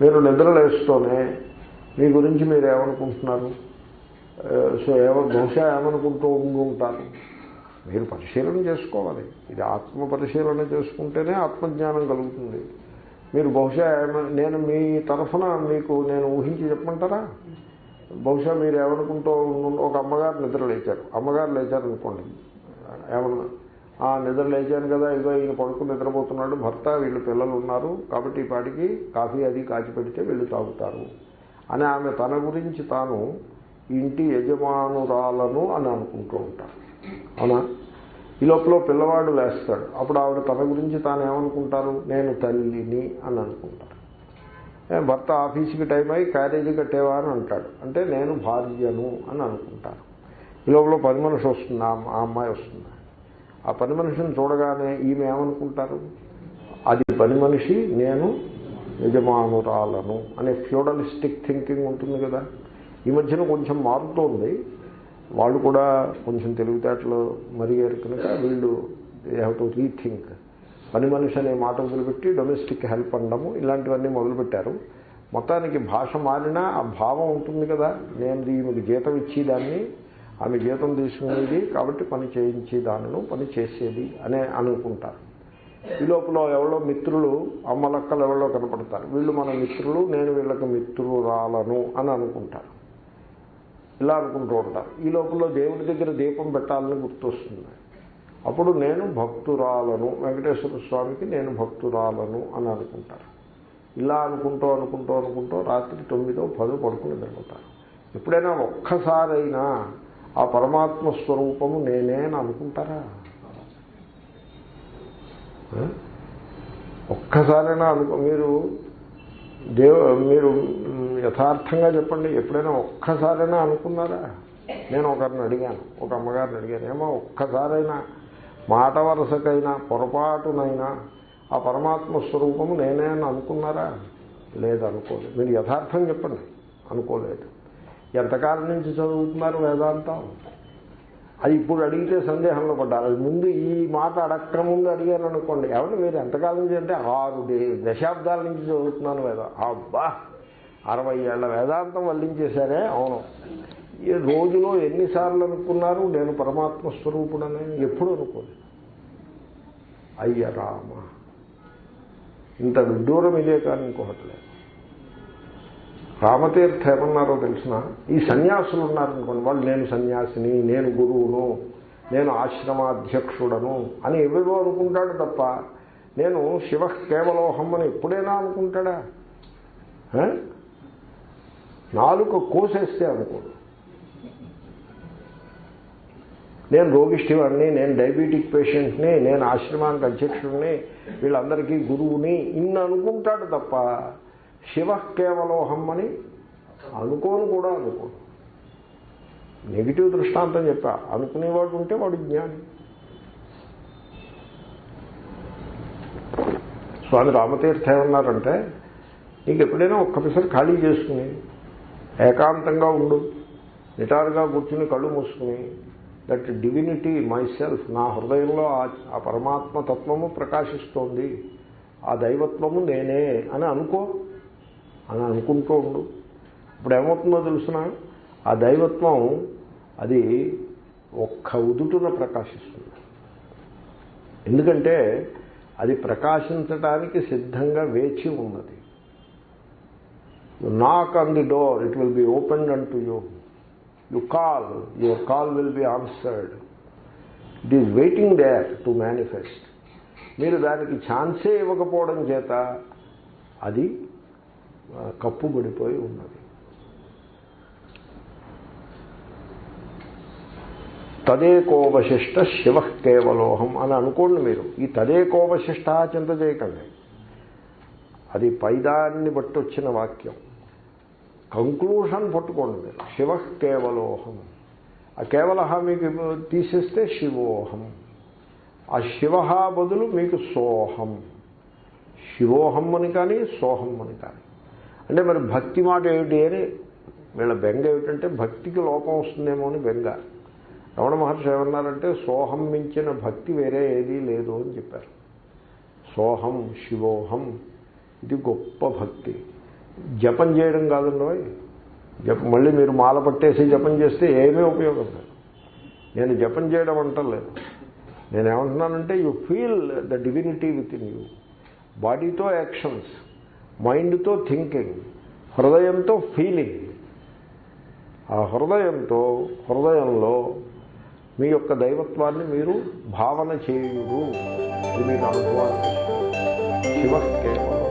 మీరు నిద్ర లేస్తూనే మీ గురించి మీరు ఏమనుకుంటున్నారు సో ఏమ బహుశా ఏమనుకుంటూ ఉండి ఉంటారు మీరు పరిశీలన చేసుకోవాలి. ఇది ఆత్మ పరిశీలన చేసుకుంటేనే ఆత్మజ్ఞానం కలుగుతుంది. మీరు బహుశా నేను మీ తరఫున మీకు నేను ఊహించి చెప్పమంటారా? బహుశా మీరు ఏమనుకుంటూ ఒక అమ్మగారు నిద్ర లేచారు. అమ్మగారు లేచారు అనుకోండి ఏమన్నా ఆ నిద్ర లేచాను కదా ఇదో ఈయన పడుకుని నిద్రపోతున్నాడు భర్త వీళ్ళు పిల్లలు ఉన్నారు కాబట్టి ఈ పాటికి కాఫీ అది కాచి పెడితే వీళ్ళు తాగుతారు. అని ఆమె తన గురించి తాను ఇంటి యజమానురాలను అని అనుకుంటూ ఉంటారు. అవునా? ఈ లోపల పిల్లవాడు లేస్తాడు. అప్పుడు ఆవిడ తన గురించి తాను ఏమనుకుంటారు? నేను తల్లిని అని అనుకుంటారు. భర్త ఆఫీస్కి టైం అయ్యి క్యారేజీ కట్టేవా అని అంటాడు. అంటే నేను భార్యను అని అనుకుంటాను ఈ లోపల పని మనిషి వస్తుంది ఆ అమ్మాయి వస్తుంది. ఆ పని మనిషిని చూడగానే ఈమె ఏమనుకుంటారు? అది పని మనిషి నేను యజమానురాలను అనే ఫ్యూడలిస్టిక్ థింకింగ్ ఉంటుంది కదా. ఈ మధ్యన కొంచెం మారుతోంది. వాళ్ళు కూడా కొంచెం తెలివితేటలు మరిగారు కనుక వీళ్ళు దే హ్యావ్ టు రీథింక్ పని మనిషి అనే మాట వదిలిపెట్టి డొమెస్టిక్ హెల్ప్ అనడము ఇలాంటివన్నీ మొదలుపెట్టారు. మొత్తానికి భాష మారినా ఆ భావం ఉంటుంది కదా. నేను దీనికి జీతం ఇచ్చేదాన్ని ఆమె జీతం తీసుకునేది కాబట్టి పని చేయించే దానిను పని చేసేది అనే అనుకుంటారు. ఈ లోపల ఎవరో మిత్రులు అమ్మలక్కలు ఎవరో కనపడతారు. వీళ్ళు మన మిత్రులు నేను వీళ్ళకి మిత్రురాలను అని అనుకుంటారు. ఇలా అనుకుంటూ ఉంటారు. ఈ లోపల దేవుడి దగ్గర దీపం పెట్టాలని గుర్తొస్తుంది. అప్పుడు నేను భక్తురాలను వెంకటేశ్వర స్వామికి నేను భక్తురాలను అని అనుకుంటారు. ఇలా అనుకుంటూ అనుకుంటూ అనుకుంటూ రాత్రి తొమ్మిదో పదో పడుకుని నిద్రపోతారు. ఎప్పుడైనా ఒక్కసారైనా ఆ పరమాత్మ స్వరూపము నేనే అని అనుకుంటారా? ఒక్కసారైనా అనుకో మీరు దేవ మీరు యథార్థంగా చెప్పండి ఎప్పుడైనా ఒక్కసారైనా అనుకున్నారా? నేను ఒకరిని అడిగాను ఒక అమ్మగారిని అడిగాను ఏమో ఒక్కసారైనా మాట వరుసకైనా పొరపాటునైనా ఆ పరమాత్మ స్వరూపము నేనే అని అనుకున్నారా? లేదనుకోలేదు మీరు యథార్థం చెప్పండి అనుకోలేదు. ఎంతకాలం నుంచి చదువుతున్నారు వేదాంతం? అది ఇప్పుడు అడిగితే సందేహంలో పడ్డారు. అది ముందు ఈ మాట అడక్క ముందు అడిగాను అనుకోండి ఎవరు మీరు ఎంతకాలం నుంచి అంటే ఆరు దశాబ్దాల నుంచి చదువుతున్నాను వేదా అబ్బా! అరవై ఏళ్ళ వేదాంతం వల్లించేశారే. అవును. ఈ రోజులో ఎన్నిసార్లు అనుకున్నారు నేను పరమాత్మ స్వరూపుడని? ఎప్పుడు అనుకోలేదు. అయ్య రామ! ఇంత విడ్డూరం ఇదే కానీ ఇంకొకటి లేదు. రామతీర్థ ఏమన్నారో తెలిసిన? ఈ సన్యాసులు ఉన్నారనుకోండి వాళ్ళు నేను సన్యాసిని నేను గురువును నేను ఆశ్రమాధ్యక్షుడను అని ఎవరో అనుకుంటాడు తప్ప నేను శివ కేవలోహం అని ఎప్పుడైనా అనుకుంటాడా? నాలుక కోసేస్తే అనుకోడు. నేను రోగిష్టివాడిని నేను డయాబెటిక్ పేషెంట్ని నేను ఆశ్రమానికి అధ్యక్షుడిని వీళ్ళందరికీ గురువుని ఇన్ని అనుకుంటాడు తప్ప శివ కేవలోహం అని అనుకోను కూడా అనుకోను. నెగిటివ్ దృష్టాంతం చెప్పా. అనుకునేవాడు ఉంటే వాడు జ్ఞాని. స్వామి రామతీర్థ ఏమన్నారంటే నీకు ఎప్పుడైనా ఒక్క పిసరు ఖాళీ చేసుకుని ఏకాంతంగా ఉండు నిటారుగా కూర్చుని కళ్ళు మూసుకుని దట్ డివినిటీ మై సెల్ఫ్ నా హృదయంలో ఆ- ఆ పరమాత్మ తత్వము ప్రకాశిస్తోంది ఆ దైవత్వము నేనే అని అనుకో. అని అనుకుంటూ ఉండు. ఇప్పుడు ఏమవుతుందో తెలుసిన? ఆ దైవత్వం అది ఒక్క ఉదుటున ప్రకాశిస్తుంది. ఎందుకంటే అది ప్రకాశించడానికి సిద్ధంగా వేచి ఉన్నది. Knock on the door it will be open and to you you call your call will be answered it is waiting there to manifest మీరు దానికి ఛాన్సే ఇవ్వకపోవడం చేత అది కప్పుబడిపోయి ఉన్నది. తదేకోవశిష్ట శివ కేవలోహం అని అనుకోండి మీరు. ఈ తదేకోవశిష్ట చింత చేయకండి. అది పైదాన్ని బట్టి వచ్చిన వాక్యం. కంక్లూషన్ పట్టుకోండి మీరు. శివ కేవలోహం. ఆ కేవల మీకు తీసేస్తే శివోహం. ఆ శివ బదులు మీకు సోహం. శివోహం అని కానీ సోహం అని కానీ. అంటే మరి భక్తి మాట ఏమిటి అని వీళ్ళ బెంగ ఏమిటంటే భక్తికి లోపం వస్తుందేమో అని బెంగ. రమణ మహర్షి ఏమన్నారంటే సోహం మించిన భక్తి వేరే ఏదీ లేదు అని చెప్పారు. సోహం శివోహం ఇది గొప్ప భక్తి. జపం చేయడం కాదండి జపం జప మళ్ళీ మీరు మాల పట్టేసి జపం చేస్తే ఏమీ ఉపయోగం లేదు. నేను జపం చేయడం అంటలేదు. నేనేమంటున్నానంటే you feel the divinity within you. బాడీతో actions. మైండ్తో థింకింగ్ హృదయంతో ఫీలింగ్. ఆ హృదయంతో హృదయంలో మీ యొక్క దైవత్వాన్ని మీరు భావన చేయుడు ఇది మీకు అనుభవాన్ని శివ కేవలం